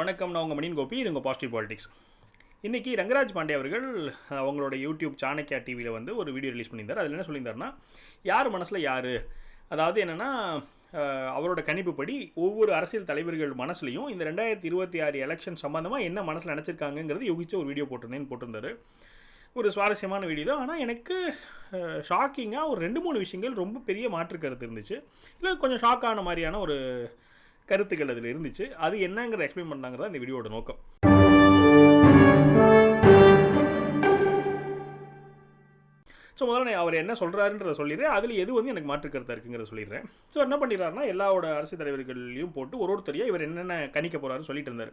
வணக்கம் நான் உங்கள் மணியன் கோபி இது உங்கள் பாசிட்டிவ் பாலிடிக்ஸ் இன்றைக்கி ரங்கராஜ் பாண்டே அவர்கள் அவங்களோட யூடியூப் சாணக்கியா டிவியில் வந்து ஒரு வீடியோ ரிலீஸ் பண்ணியிருந்தார். அதில் என்ன சொல்லியிருந்தாருன்னா யார் மனசில் யார்? அதாவது என்னென்னா அவரோட கணிப்புப்படி ஒவ்வொரு அரசியல் தலைவர்கள் மனசுலையும் இந்த ரெண்டாயிரத்தி இருபத்தி ஆறு எலெக்ஷன் சம்மந்தமாக என்ன மனசில் நினச்சிருக்காங்கங்கிறது யோகிச்ச ஒரு வீடியோ போட்டிருந்தேன்னு போட்டிருந்தாரு. ஒரு சுவாரஸ்யமான வீடியோ தான். ஆனால் எனக்கு ஷாக்கிங்காக ஒரு ரெண்டு மூணு விஷயங்கள் ரொம்ப பெரிய மாற்று கருத்து இருந்துச்சு. இல்லை கொஞ்சம் ஷாக்கான மாதிரியான ஒரு கருத்துக்கள் அதில் இருந்துச்சு. அது என்னங்கிறத எக்ஸ்பிளைன் பண்ணாங்கிறதா இந்த வீடியோட நோக்கம். ஸோ முதல்ல நான் அவர் என்ன சொல்கிறாருன்றத சொல்லிடுறேன். அதில் எது வந்து எனக்கு மாற்று கருத்தாக இருக்குங்கிறத சொல்லிடுறேன். ஸோ என்ன பண்ணிடுறாருன்னா எல்லாவோட அரசியல் தலைவர்களையும் போட்டு ஒரு ஒருத்தரையும் இவர் என்னென்ன கணிக்க போகிறாருன்னு சொல்லிட்டு இருந்தார்.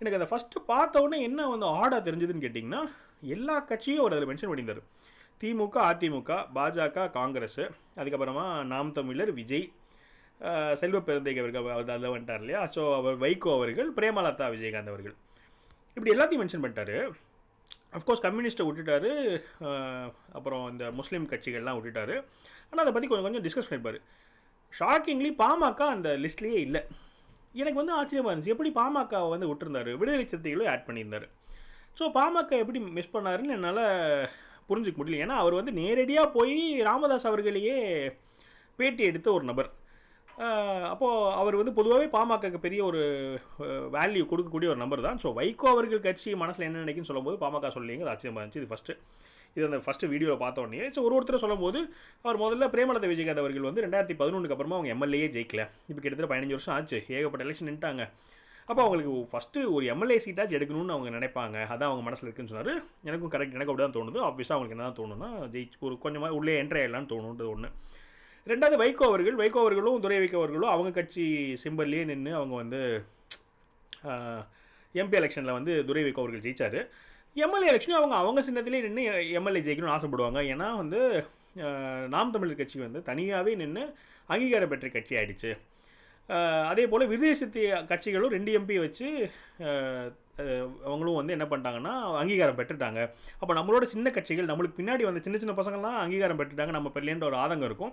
எனக்கு அதை ஃபஸ்ட்டு பார்த்த உடனே என்ன வந்து ஆடாக தெரிஞ்சதுன்னு கேட்டிங்கன்னா எல்லா கட்சியும் அவர் அதில் மென்ஷன் பண்ணியிருந்தார். திமுக அதிமுக பாஜக காங்கிரஸ் அதுக்கப்புறமா நாம் தமிழர் விஜய் செல்வ பெருந்தைக்கு அவர்கள் அவர் அதில் வந்துட்டார் இல்லையா? ஸோ அவர் வைகோ அவர்கள் பிரேமலதா விஜயகாந்த் அவர்கள். இப்படி எல்லாத்தையும் மென்ஷன் பண்ணிட்டாரு. அஃப்கோர்ஸ் கம்யூனிஸ்ட்டை விட்டுட்டாரு. அப்புறம் இந்த முஸ்லீம் கட்சிகள்லாம் விட்டுட்டாரு. ஆனால் அதை பற்றி கொஞ்சம் கொஞ்சம் டிஸ்கஸ் பண்ணியிருப்பார் ஷாக்கிங்லி பாமக அந்த லிஸ்ட்லேயே இல்லை. எனக்கு வந்து ஆச்சரியமாக இருந்துச்சு. எப்படி பாமகவை வந்து விட்டுருந்தாரு? விடுதலை சிறுத்தைகளும் ஆட் பண்ணியிருந்தாரு. ஸோ பாமக எப்படி மிஸ் பண்ணாருன்னு என்னால் புரிஞ்சுக்க முடியல. ஏன்னா அவர் வந்து நேரடியாக போய் ராமதாஸ் அவர்களையே பேட்டி எடுத்த ஒரு நபர். அப்போது அவர் வந்து பொதுவாகவே பாமகக்கு பெரிய ஒரு வேல்யூ கொடுக்கக்கூடிய ஒரு நம்பர் தான். ஸோ வைகோ அவர்கள் கட்சி மனசில் என்ன நினைக்குன்னு சொல்லும்போது பாமக சொல்லிங்க அது ஆச்சரியமாக இருந்துச்சு. இது ஃபஸ்ட்டு இது அந்த ஃபஸ்ட்டு வீடியோவில் பார்த்த உடனே ஸோ ஒரு ஒருத்தர் சொல்லும்போது அவர் முதல்ல பிரேமலதா விஜயகாந்த் அவர்கள் வந்து ரெண்டாயிரத்தி பதினொன்றுக்கு அப்புறமா அவங்க எம்எல்ஏயே ஜெயிக்கல. இப்போ கிட்டத்தட்ட பதினஞ்சு வருஷம் ஆச்சு. ஏகப்பட்ட எலெக்ஷன் நின்ட்டாங்க அப்போ அவங்களுக்கு ஃபஸ்ட்டு ஒரு எம்எல்ஏ சீட்டாச்சு எடுக்கணும்னு அவங்க நினைப்பாங்க. அதான் அவங்க மனசில் இருக்குன்னு சொன்னார். எனக்கும் கரெக்ட் எனக்கு அப்படி தான் தோணுது. ஆப்வியஸாக அவங்களுக்கு என்ன தான் தோணுன்னா ஜெயிச்சு ஒரு கொஞ்சமாக உள்ளே என்ட்ரி ஆகிடலான்னு தோணுன்றது ஒன்று ரெண்டாவது வைகோ அவர்கள் வைகோ அவர்களும் துரை வைகோ அவர்களும் அவங்க கட்சி சிம்பல்லே நின்று அவங்க வந்து எம்பி எலெக்ஷனில் வந்து துரை வைகோ அவர்கள் ஜெயிச்சார். எம்எல்ஏ எலெக்ஷனும் அவங்க அவங்க சின்னத்திலே நின்று எம்எல்ஏ ஜெயிக்கணும்னு ஆசைப்படுவாங்க. ஏன்னா வந்து நாம் தமிழர் கட்சி வந்து தனியாகவே நின்று அங்கீகாரம் பெற்ற கட்சி ஆயிடுச்சு. அதே போல் விதேசத்தி கட்சிகளும் ரெண்டு எம்பி வச்சு அவங்களும் வந்து என்ன பண்ணிட்டாங்கன்னா அங்கீகாரம் பெற்றுட்டாங்க. அப்போ நம்மளோட சின்ன கட்சிகள் நம்மளுக்கு பின்னாடி வந்த சின்ன சின்ன பசங்கள்லாம் அங்கீகாரம் பெற்றுட்டாங்க. நம்ம பேர்லேன்ற ஒரு ஆதங்கம் இருக்கும்.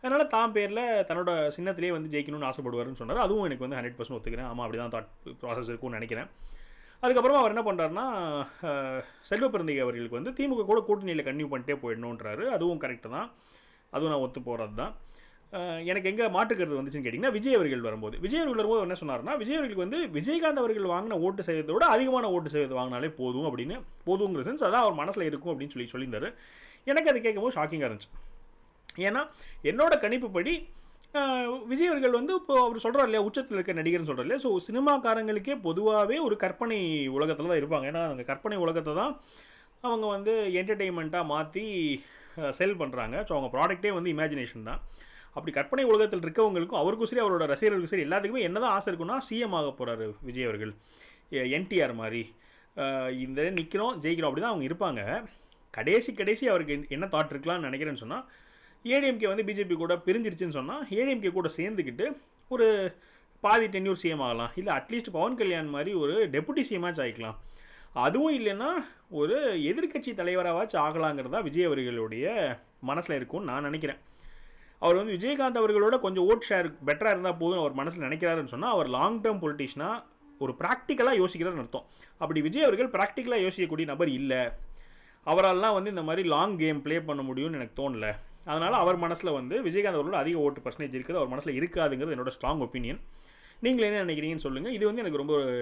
அதனால் தான் பேரில் தன்னோட சின்னத்திலே வந்து ஜெயிக்கணும்னு ஆசைப்படுவாருன்னு சொன்னார். அதுவும் எனக்கு வந்து ஹண்ட்ரட் பர்சன்ட் ஒத்துக்கிறேன். ஆமாம் அப்படி தான் தாட் ப்ராசஸ் இருக்கும்னு நினைக்கிறேன். அதுக்கப்புறமா அவர் என்ன பண்ணுறாருன்னா செல்வ பிறந்தகை அவர்களுக்கு வந்து திமுக கூட கூட்டணியில் கன்டினியூ பண்ணிட்டே போயிடணுன்றாரு அதுவும் கரெக்டு தான். அதுவும் நான் ஒத்து போகிறது தான் எனக்கு எங்கே மாட்டுக்கிறது வந்துச்சுன்னு கேட்டிங்கன்னா விஜய் அவர்கள் வரும்போது. விஜய் அவர்கள் வரும்போது என்ன சொன்னார்னா விஜய் அவர்களுக்கு வந்து விஜயகாந்த் அவர்கள் வாங்கின ஓட்டு செய்யறதை விட அதிகமான ஓட்டு செய்வது வாங்கினாலே போதும் அப்படின்னு போதுங்கிற சென்ஸ் அதான் அவர் மனசில் இருக்கும் அப்படின்னு சொல்லி சொல்லியிருந்தார். எனக்கு அது கேட்கும்போது ஷாக்கிங்காக இருந்துச்சு. ஏன்னா என்னோட கணிப்புப்படி விஜய் அவர்கள் வந்து இப்போ அவர் சொல்கிறார் இல்லையா உச்சத்தில் இருக்க நடிகர்னு சொல்கிறார் இல்லையா ஸோ சினிமாக்காரங்களுக்கே பொதுவாகவே ஒரு கற்பனை உலகத்தில் தான் இருப்பாங்க. ஏன்னா அந்த கற்பனை உலகத்தை தான் அவங்க வந்து என்டர்டெயின்மெண்ட்டாக மாற்றி செல் பண்ணுறாங்க ஸோ அவங்க ப்ராடக்ட்டே வந்து இமேஜினேஷன் தான். அப்படி கற்பனை உலகத்தில் இருக்கவங்களுக்கும் அவருக்கும் சரி அவரோட ரசிகர்களுக்கும் சரி எல்லாத்துக்குமே என்ன தான் ஆசை இருக்குன்னா சிஎம் ஆக போகிறாரு விஜய் அவர்கள். என்டிஆர் மாதிரி. இந்த நிற்கிறோம் ஜெயிக்கிறோம் அப்படி தான் அவங்க இருப்பாங்க. கடைசி கடைசி அவருக்கு என்ன- தாட் இருக்கலாம்னு நினைக்கிறேன்னு சொன்னால் ஏடிஎம்கே வந்து பிஜேபி கூட பிரிஞ்சிருச்சுன்னு சொன்னால் ஏடிஎம்கே கூட சேர்ந்துக்கிட்டு ஒரு பாதி டென்யூர் சிஎம் ஆகலாம். இல்லை அட்லீஸ்ட் பவன் கல்யாண் மாதிரி ஒரு டெபுட்டி சிஎம்மாச்சு ஆகிக்கலாம் அதுவும் இல்லைன்னா ஒரு எதிர்க்கட்சி தலைவராவாச்சும் ஆகலாங்கிறதா விஜய் அவர்களுடைய மனசில் இருக்கும்னு நான் நினைக்கிறேன். அவர் வந்து விஜயகாந்த் அவர்களோட கொஞ்சம் ஓட் ஷேர் பெட்டராக இருந்தால் போதும் அவர் மனசில் நினைக்கிறாருன்னு சொன்னால் அவர் லாங் டேர்ம் பொலிட்டிஷனாக ஒரு ப்ராக்டிக்கலாக யோசிக்கிறாருன்னு அர்த்தம். அப்படி விஜய் அவர்கள் ப்ராக்டிக்கலாக யோசிக்கக்கூடிய நபர் இல்லை. அவரால்லாம் வந்து இந்த மாதிரி லாங் கேம் ப்ளே பண்ண முடியும்னு எனக்கு தோணல. அதனால் அவர் மனசில் வந்து விஜயகாந்த் அவர்களோட அதிக ஓட்டு பர்சன்டேஜ் இருக்குது. அவர் மனசில் இருக்காதுங்கிறது என்னோட ஸ்ட்ராங் ஒப்பீனியன் நீங்கள் என்ன நினைக்கிறீங்கன்னு சொல்லுங்கள் இது வந்து எனக்கு ரொம்ப ஒரு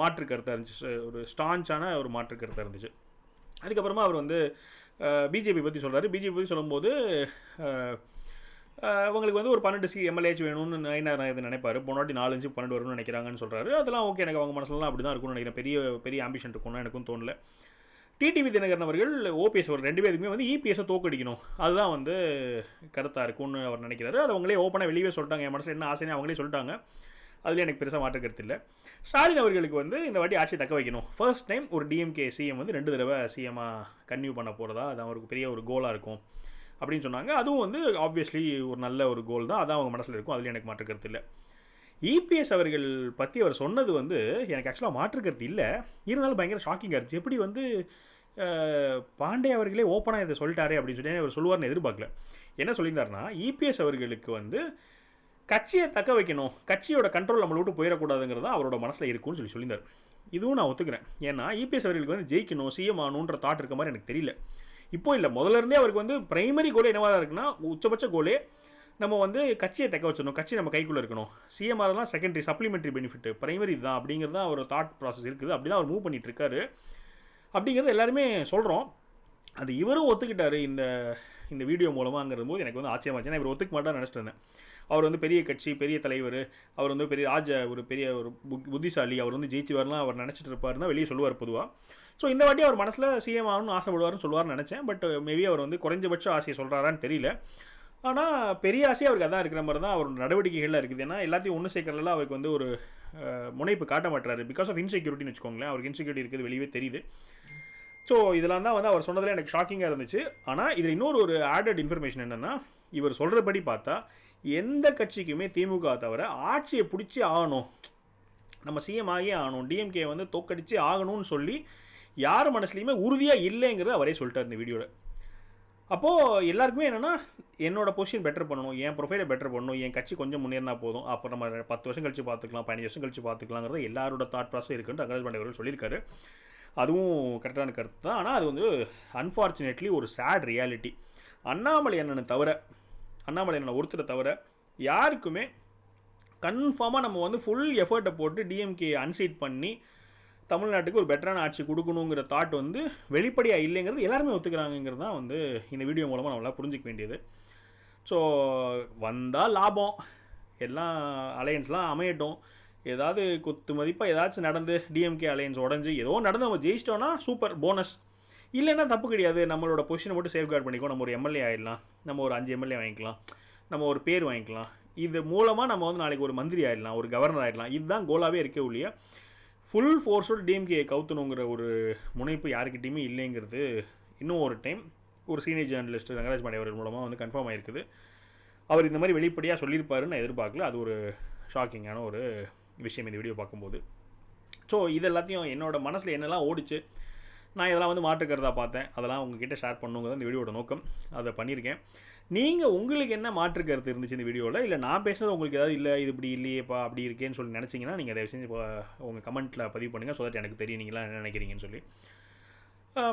மாற்று கருத்தாக இருந்துச்சு. ஒரு ஸ்டான்ச்சான ஒரு மாற்று கருத்தாக இருந்துச்சு. அதுக்கப்புறமா அவர் வந்து பிஜேபி பற்றி சொல்கிறாரு பிஜேபி பற்றி சொல்லும்போது அவங்களுக்கு வந்து ஒரு பன்னெண்டு சி எம்எல்ஏச் வேணும்னு நயனார் இது நினைப்பாரு? போனாட்டி நாலஞ்சு பன்னெண்டு வரும்னு நினைக்கிறாங்கன்னு சொல்கிறாரு அதெல்லாம் ஓகே எனக்கு அவங்க மனசுலலாம் அப்படி தான் இருக்கும்னு நினைக்கிறேன். பெரிய பெரிய ஆம்பிஷன் இருக்கும்னு எனக்கும் தோணல. டிடிவி தினகரன் அவர்கள் ஓபிஎஸ் அவர் ரெண்டு பேருக்குமே வந்து இபிஎஸ்ஸை தோக்கடிக்கணும். அதுதான் வந்து கருத்தாக இருக்கும்னு அவர் நினைக்கிறாரு. அது அவங்களே ஓப்பனாக வெளியே சொல்லிட்டாங்க. என் மனசில் என்ன ஆசைன்னு அவங்களே சொல்லிட்டாங்க. அதுலேயே எனக்கு பெருசாக மாற்ற கருத்து இல்லை. ஸ்டாலின் அவர்களுக்கு வந்து இந்த வாட்டி ஆட்சி தக்க வைக்கணும். ஃபர்ஸ்ட் டைம் ஒரு டிஎம்கே சிஎம் வந்து ரெண்டு தடவை சிஎம்மாக கன்யூ பண்ண போகிறதா அது அவருக்கு பெரிய ஒரு கோலாக இருக்கும். அப்படின்னு சொன்னாங்க. அதுவும் வந்து ஆப்வியஸ்லி ஒரு நல்ல ஒரு கோல் தான். அதான் அவங்க மனசில் இருக்கும். அதுலேயும் எனக்கு மாற்று இல்லை. இபிஎஸ் அவர்கள் பற்றி அவர் சொன்னது வந்து எனக்கு ஆக்சுவலாக மாற்று இல்லை. இருந்தாலும் பயங்கர ஷாக்கிங்காக இருந்துச்சு. எப்படி வந்து பாண்டே அவர்களே ஓப்பனாக இதை சொல்லிட்டாரே அப்படின்னு சொல்லி அவர் சொல்லுவார்னு எதிர்பார்க்கல. என்ன சொல்லியிருந்தாருன்னா இபிஎஸ் அவர்களுக்கு வந்து கட்சியை தக்க வைக்கணும். கட்சியோட கண்ட்ரோல் நம்மளை விட்டு போயிடக்கூடாதுங்கிறது அவரோட மனசில் இருக்கும்னு சொல்லி சொல்லியிருந்தார். இதுவும் நான் ஒத்துக்கிறேன். ஏன்னா இபிஎஸ் அவர்களுக்கு வந்து ஜெயிக்கணும் சிஎம் ஆகணுன்ற தாட் இருக்க மாதிரி எனக்கு தெரியல. இப்போ இல்லை முதல்ல இருந்தே அவருக்கு வந்து பிரைமரி கோலே என்னவாக தான் இருக்குன்னா உச்சபட்ச கோலே நம்ம வந்து கட்சியை தக்க வச்சிடணும் கட்சி நம்ம கைக்குள்ளே இருக்கணும். சிஎம்ஆர்லாம் செகண்டரி சப்ளிமெண்ட்ரி பெனிஃபிட் பிரைமரி தான் அப்படிங்கிறது தான் அவர் தாட் ப்ராசஸ் இருக்குது. அப்படி தான் அவர் மூவ் பண்ணிகிட்டு இருக்காரு. அப்படிங்கிறது எல்லாருமே சொல்கிறோம் அது இவரும் ஒத்துக்கிட்டாரு இந்த இந்த வீடியோ மூலமாங்கிறது போது எனக்கு வந்து ஆச்சரியமாச்சு ஏன்னா இவர் ஒத்துக்க மாட்டான்னு நினச்சிட்டு இருந்தேன். அவர் வந்து பெரிய கட்சி பெரிய தலைவர் அவர் வந்து பெரிய ராஜ ஒரு பெரிய ஒரு புத்திசாலி அவர் வந்து ஜெயிச்சு வரலாம் அவர் நினச்சிட்டு இருப்பாருன்னா வெளியே சொல்லுவார் பொதுவாக ஸோ இந்த வாட்டி அவர் மனசில் சிஎம் ஆகணும்னு ஆசைப்படுவார்னு சொல்லுவார்னு நினச்சேன். பட் மேபி அவர் வந்து குறைஞ்சபட்ச ஆசையை சொல்கிறாரான்னு தெரியல. ஆனால் பெரிய ஆசையாக அவருக்கு அதான் இருக்கிற மாதிரி தான் அவர் நடவடிக்கைகளில் இருக்குது. ஏன்னா எல்லாத்தையும் ஒன்று சேர்க்கறதுல அவருக்கு வந்து ஒரு முனைப்பு காட்ட மாட்டுறாரு பிகாஸ் ஆஃப் இன்செக்யூரிட்டின்னு வச்சுக்கோங்களேன். அவருக்கு இன்செக்யூரிட்டி இருக்குது வெளியே தெரியுது. ஸோ இதெல்லாம் தான் வந்து அவர் சொன்னதில் எனக்கு ஷாக்கிங்காக இருந்துச்சு. ஆனால் இதில் இன்னொரு ஒரு ஆடட் இன்ஃபர்மேஷன் என்னென்னா இவர் சொல்கிறபடி பார்த்தா எந்த கட்சிக்குமே திமுக தவிர ஆட்சியை பிடிச்சி ஆகணும். நம்ம சிஎம் ஆகியே ஆகணும். டிஎம்கே வந்து தோக்கடிச்சு ஆகணும்னு சொல்லி யார் மனசுலையுமே உறுதியாக இல்லைங்கிறத அவரே சொல்லிட்டார் இந்த வீடியோவில் அப்போது எல்லாருக்குமே என்னென்னா என்னோட பொசிஷன் பெட்டர் பண்ணணும் என் ப்ரொஃபைலை பெட்டர் பண்ணணும் என் கட்சி கொஞ்சம் முன்னேறினா போதும். அப்போ நம்ம பத்து வருஷம் கழிச்சு பார்த்துக்கலாம் பதினஞ்சு வருஷம் கழிச்சு பார்த்துக்கலாங்கிறது எல்லாரோட தாட் ப்ராசஸ் இருக்குன்னு ரங்கராஜ் பாண்டே அவர்கள் சொல்லியிருக்காரு. அதுவும் கரெக்டான கருத்து தான். ஆனால் அது வந்து அன்ஃபார்ச்சுனேட்லி ஒரு சேட் ரியாலிட்டி அண்ணாமலை அண்ணனை தவிர அண்ணாமலை அண்ணனை ஒருத்தரை தவிர யாருக்குமே கன்ஃபார்மாக நம்ம வந்து ஃபுல் எஃபர்ட்டை போட்டு டிஎம்கே அன்சீட் பண்ணி தமிழ்நாட்டுக்கு ஒரு பெட்டரான ஆட்சி கொடுக்கணுங்கிற தாட் வந்து வெளிப்படையாக இல்லைங்கிறது எல்லாருமே ஒத்துக்கிறாங்கங்கிறது தான் வந்து இந்த வீடியோ மூலமாக நம்மளால் புரிஞ்சிக்க வேண்டியது. ஸோ வந்தால் லாபம். எல்லாம் அலையன்ஸ்லாம் அமையட்டும். ஏதாவது குத்து மதிப்பாக ஏதாச்சும் நடந்து டிஎம்கே அலையன்ஸ் உடஞ்சி ஏதோ நடந்து நம்ம ஜெயிச்சிட்டோன்னா சூப்பர் போனஸ் இல்லைன்னா தப்பு கிடையாது. நம்மளோட பொசிஷனை மட்டும் சேஃப்கார்ட் பண்ணிக்கோ. நம்ம ஒரு எம்எல்ஏ ஆயிடலாம். நம்ம ஒரு அஞ்சு எம்எல்ஏ வாங்கிக்கலாம். நம்ம ஒரு பேர் வாங்கிக்கலாம். இது மூலமாக நம்ம வந்து நாளைக்கு ஒரு மந்திரி ஆயிடலாம். ஒரு கவர்னர் ஆயிடலாம். இதுதான் கோலாவே இருக்கே ஒழிய ஃபுல் ஃபோர்ஸோட டிஎம்கே கவுத்தணுங்கிற ஒரு முனைப்பு யாருக்கிட்டையுமே இல்லைங்கிறது இன்னும் ஒரு டைம் ஒரு சீனியர் ஜேர்னலிஸ்ட் ரங்கராஜ் பாண்டே அவர்கள் மூலமாக வந்து கன்ஃபார்ம் ஆயிருக்குது. அவர் இந்த மாதிரி வெளிப்படையாக சொல்லியிருப்பாருன்னு நான் எதிர்பார்க்கல. அது ஒரு ஷாக்கிங்கான ஒரு விஷயம் இந்த வீடியோ பார்க்கும்போது. ஸோ இது எல்லாத்தையும் என்னோடய மனசில் என்னெல்லாம் ஓடிச்சு? நான் இதெல்லாம் வந்து மாற்றுக்கிறதா பார்த்தேன். அதெல்லாம் உங்ககிட்ட ஷேர் பண்ணுங்கிறது இந்த வீடியோட நோக்கம். அதை பண்ணியிருக்கேன். நீங்கள் உங்களுக்கு என்ன மாற்றுக்கிறது இருந்துச்சு இந்த வீடியோவில் இல்லை நான் பேசுகிறது உங்களுக்கு ஏதாவது இல்லை இது இப்படி இல்லையேப்பா அப்படி இருக்கேன்னு சொல்லி நினச்சிங்கன்னா நீங்கள் தயவு செஞ்சு இப்போ உங்கள் கமெண்ட்டில் பதிவு பண்ணுங்கள் ஸோ தட் எனக்கு தெரியும் நீங்களாம் என்ன நினைக்கிறீங்கன்னு சொல்லி.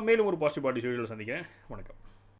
மேலும் ஒரு பாசிட்டிவ் பாட்டி வீடியோவில் சந்திக்கிறேன். வணக்கம்.